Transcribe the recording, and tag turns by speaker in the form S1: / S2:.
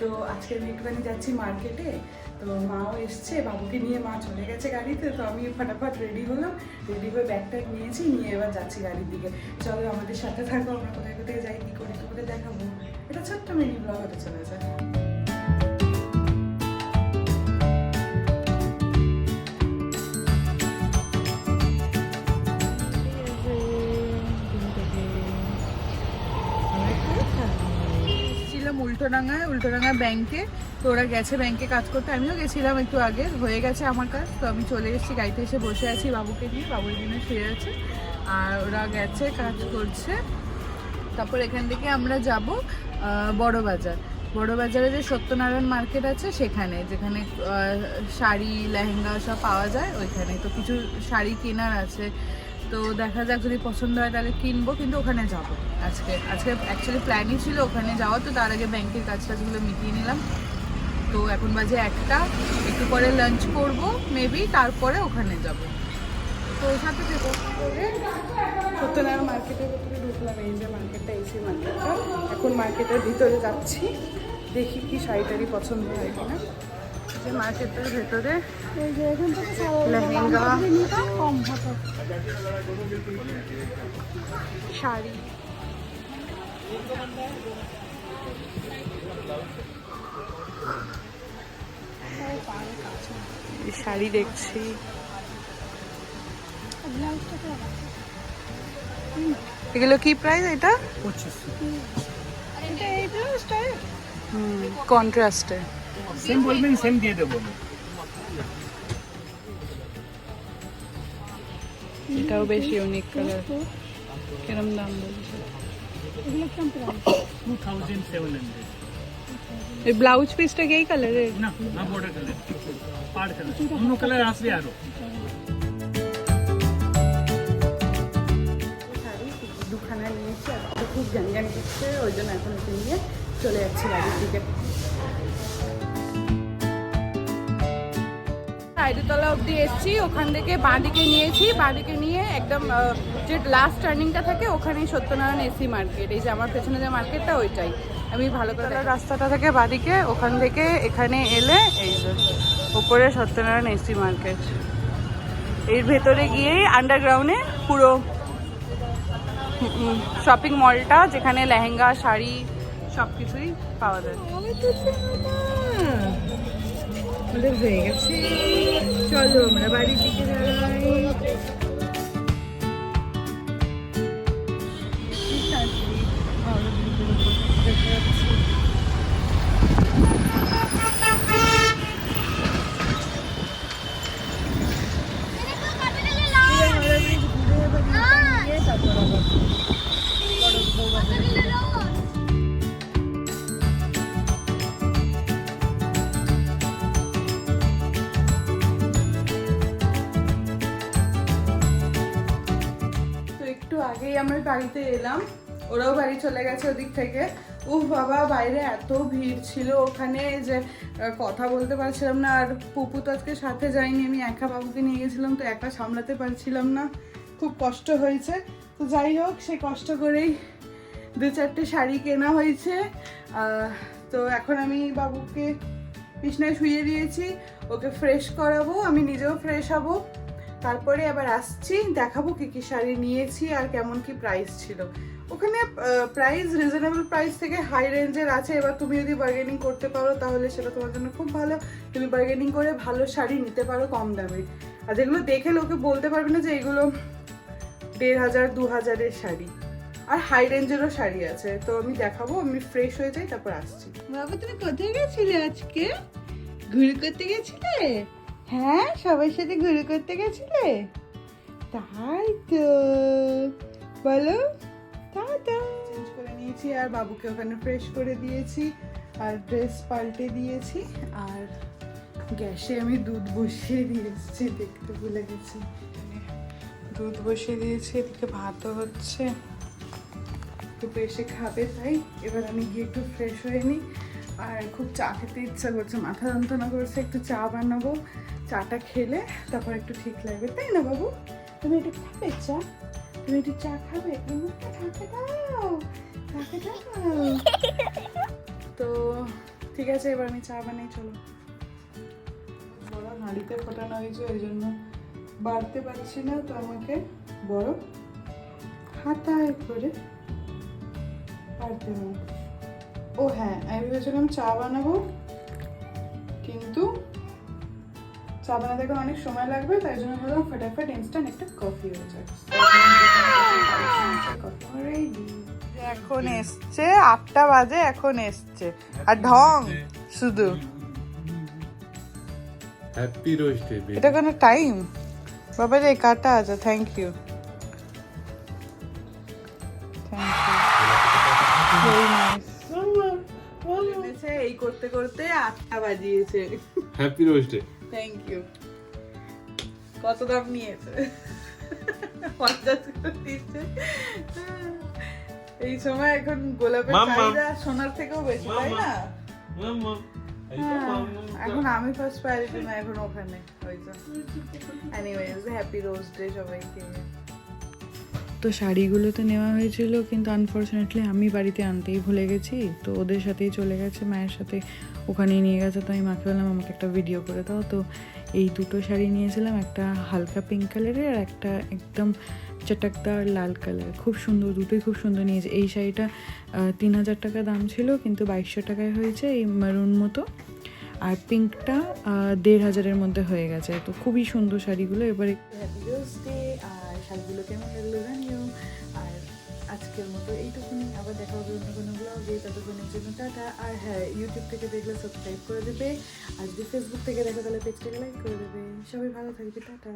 S1: তো আজকে আমি একটুখানি যাচ্ছি মার্কেটে, তো মাও এসছে, বাবুকে নিয়ে মা চলে গেছে গাড়িতে, তো আমি ফাটাফাট রেডি হলাম রেডি হয়ে ব্যাগ ট্যাগ নিয়েছি, নিয়ে এবার যাচ্ছি গাড়ির দিকে। চলো আমাদের সাথে থাকো, আমরা কোথায় কোথায় যাই, কী করি করে দেখাবো? এটা ছোট্ট মিনি ব্লগ হতে চলেছে। উল্টোডাঙ্গায় উল্টোডাঙ্গা ব্যাংকে তো ওরা গেছে ব্যাংকে কাজ করতে। আমিও গেছিলাম একটু আগে, হয়ে গেছে আমার কাজ। তো আমি চলে এসেছি, গাড়িতে এসে বসে আছি বাবুকে নিয়ে। বাবুর দিনে শুয়ে আছে। আর ওরা গেছে, কাজ করছে। তারপর এখান থেকে আমরা যাব বড় বাজার বড় বাজারে যে সত্যনারায়ণ মার্কেট আছে, সেখানে। যেখানে শাড়ি, লেহেঙ্গা সব পাওয়া যায়, ওইখানে। তো কিছু শাড়ি কেনার আছে। তো দেখা যাক যদি পছন্দ হয় তাহলে কিনবো কিন্তু ওখানে যাব। আজকে আজকে অ্যাকচুয়ালি প্ল্যানই ছিল ওখানে যাওয়া তো তার আগে ব্যাংকের কাজ টাজগুলো মিটিয়ে নিলাম। তো এখন বাজে একটা একটু পরে লাঞ্চ করব মেবি তারপরে ওখানে যাব। তো সাথে থেকো সত্যনারায়ণ মার্কেটের ভিতরে ঢুকলাম এই যে মার্কেটটা এসি মার্কেটটা এখন মার্কেটের ভিতরে যাচ্ছি দেখি কি শাড়িটারি পছন্দ হয় কিনা। যে মার্কেটের ভেতরে লেহেঙ্গা।
S2: কম হতো
S1: শাড়ি। শাড়ি দেখছি। এগুলো কি প্রাইস এটা? কন্ট্রাস্টে
S3: সেম বলবেন সেম দিয়ে দেবো।
S1: এটাও বেশ ইউনিক কালার কিরম দাম বলছে? এই ব্লাউজ পিসটা কি এই কালারের
S3: না না বর্ডার কালার পাড় কালার অন্য কালার আসবে
S1: আরও। দুখানা নিয়েছি আর খুব জ্ঞান জ্ঞান করছে ওই জন্য এখন নিয়ে চলে যাচ্ছি বাড়ির দিকে। সাইডতলা অবধি এসেছি ওখান থেকে বাঁদিকে নিয়েছি বাঁদিকে নিয়ে একদম যে লাস্ট টার্নিংটা থাকে ওখানেই সত্যনারায়ণ এসি মার্কেট এই যে আমার পেছনে যে মার্কেটটা ওইটাই। আমি ভালো করে রাস্তাটা থেকে বাঁদিকে ওখান থেকে এখানে এলে এই যে ওপরে সত্যনারায়ণ এসি মার্কেট এর ভেতরে গিয়েই আন্ডারগ্রাউন্ডে পুরো শপিং মলটা যেখানে লেহেঙ্গা শাড়ি সব কিছুই পাওয়া যায়। আমাদের হয়ে গেছে। চলো আমরা বাড়ির দিকে যাই আগেই আমার বাড়িতে এলাম। ওরাও বাড়ি চলে গেছে ওদিক থেকে। উফ বাবা, বাইরে এত ভিড় ছিল ওখানে যে কথা বলতে পারছিলাম না। আর পুপু তো আজকে সাথে যাইনি আমি একা বাবুকে নিয়ে গেছিলাম, তো একা সামলাতে পারছিলাম না। খুব কষ্ট হয়েছে। তো যাই হোক সে কষ্ট করেই দু চারটে শাড়ি কেনা হয়েছে। তো এখন আমি বাবুকে বিছনায় শুয়ে দিয়েছি। ওকে ফ্রেশ করাবো, আমি নিজেও ফ্রেশ হব। তারপরে আবার আসছি, দেখাবো কি কি শাড়ি নিয়েছি আর কেমন কি প্রাইস ছিল। ওখানে প্রাইস রিজনেবল প্রাইস থেকে হাই রেঞ্জের আছে। এবার তুমি যদি বার্গেনিং করতে পারো, তাহলে সেটা তোমার জন্য খুব ভালো। তুমি বার্গেনিং করে ভালো শাড়ি নিতে পারো কম দামে। আর যেগুলো দেখে লোকে বলতে পারবে না যে এগুলো দেড় হাজার, দু হাজারের শাড়ি। আর হাই রেঞ্জেরও শাড়ি আছে। তো আমি দেখাবো, আমি ফ্রেশ হয়ে যাই, তারপর আসছি।
S2: বাবা, তুমি কোথায় গেছিলে আজকে? ঘুরে করতে গেছিলে? হ্যাঁ সবার সাথে ঘুরে করতে গেছিলে? তাই তো। বলো।
S1: চেঞ্জ করে নিয়েছি, আর বাবুকে ওখানে ফ্রেশ করে দিয়েছি, আর ড্রেস পাল্টে দিয়েছি, আর গ্যাসে আমি দুধ বসিয়ে দিয়েছি, দেখতে ভুলে গেছি। দুধ বসিয়ে দিয়েছি, এদিকে ভাতও হচ্ছে। একটু এসে খাবে, তাই এবার আমি গিয়ে একটু ফ্রেশ হয়ে নিই। আর খুব চা খেতে ইচ্ছা করছে, মাথা যন্ত্রণা করছে, একটু চা বানাবো, চাটা খেলে তারপর একটু ঠিক লাগবে। তাই না বাবু? তুমি একটু খাবে চা? তুমি একটু চা খাবে? দাও তো ঠিক আছে, এবার আমি চা বানাই, চলো। বড় হাঁড়িতে ফোটানো হয়েছে, ওই জন্য বাড়তে পারছি না তো আমাকে। বড় হাতায় করে পারতে হবে। ও হ্যাঁ আমি ভেবেছিলাম চা বানাবো কিন্তু চা বানাতে এখন অনেক সময় লাগবে তাই জন্য ভাবলাম ফটাফট ইনস্ট্যান্ট একটা কফি হয়ে যায় এখন এসছে আটটা বাজে এখন এসছে। আর ঢং শুধু।
S4: হ্যাপি রোস্ট
S1: এটা কোনো টাইম বাবা রে কাটা আছে থ্যাংক ইউ করতে করতে আটটা বাজিয়েছে।
S4: Happy rose day
S1: thank you কত দাম নিয়েছে? পঞ্চাশ দিচ্ছে এই সময় এখন গোলাপের। চাহিদা সোনার থেকেও বেশি তাই না? হ্যাঁ, এখন আমি ফার্স্ট প্রায়োরিটি না এখন ওখানে ওই এনিওয়েজ হ্যাপি রোজ ডে সবাইকে। তো শাড়িগুলো তো নেওয়া হয়েছিল, কিন্তু আনফর্চুনেটলি আমি বাড়িতে আনতেই ভুলে গেছি। তো ওদের সাথেই চলে গেছে, মায়ের সাথে ওখানেই নিয়ে গেছে, তো আমি মাকে বললাম, আমাকে একটা ভিডিও করে দাও। তো এই দুটো শাড়ি নিয়েছিলাম, একটা হালকা পিঙ্ক কালারের আর একটা একদম চটকদার লাল কালার খুব সুন্দর, দুটোই খুব সুন্দর নিয়েছে। এই শাড়িটা তিন হাজার টাকা দাম ছিল, কিন্তু বাইশশো টাকায় হয়েছে এই মারুন মতো। আর পিঙ্কটা দেড় হাজারের মধ্যে হয়ে গেছে। তো খুবই সুন্দর শাড়িগুলো, এবারে হ্যাপি রোজ আর শাড়িগুলো কেমন লাগল জানিও। আর আজকের মতো এইটুকুনি, আবার দেখা হবে অন্য কোনো ব্লগে ততক্ষণের জন্য টাটা। আর হ্যাঁ ইউটিউব থেকে দেখলে সাবস্ক্রাইব করে দেবে। আর যদি ফেসবুক থেকে দেখা, তাহলে পেজটাকে লাইক করে দেবে। সবাই ভালো থাকবে, টাটা।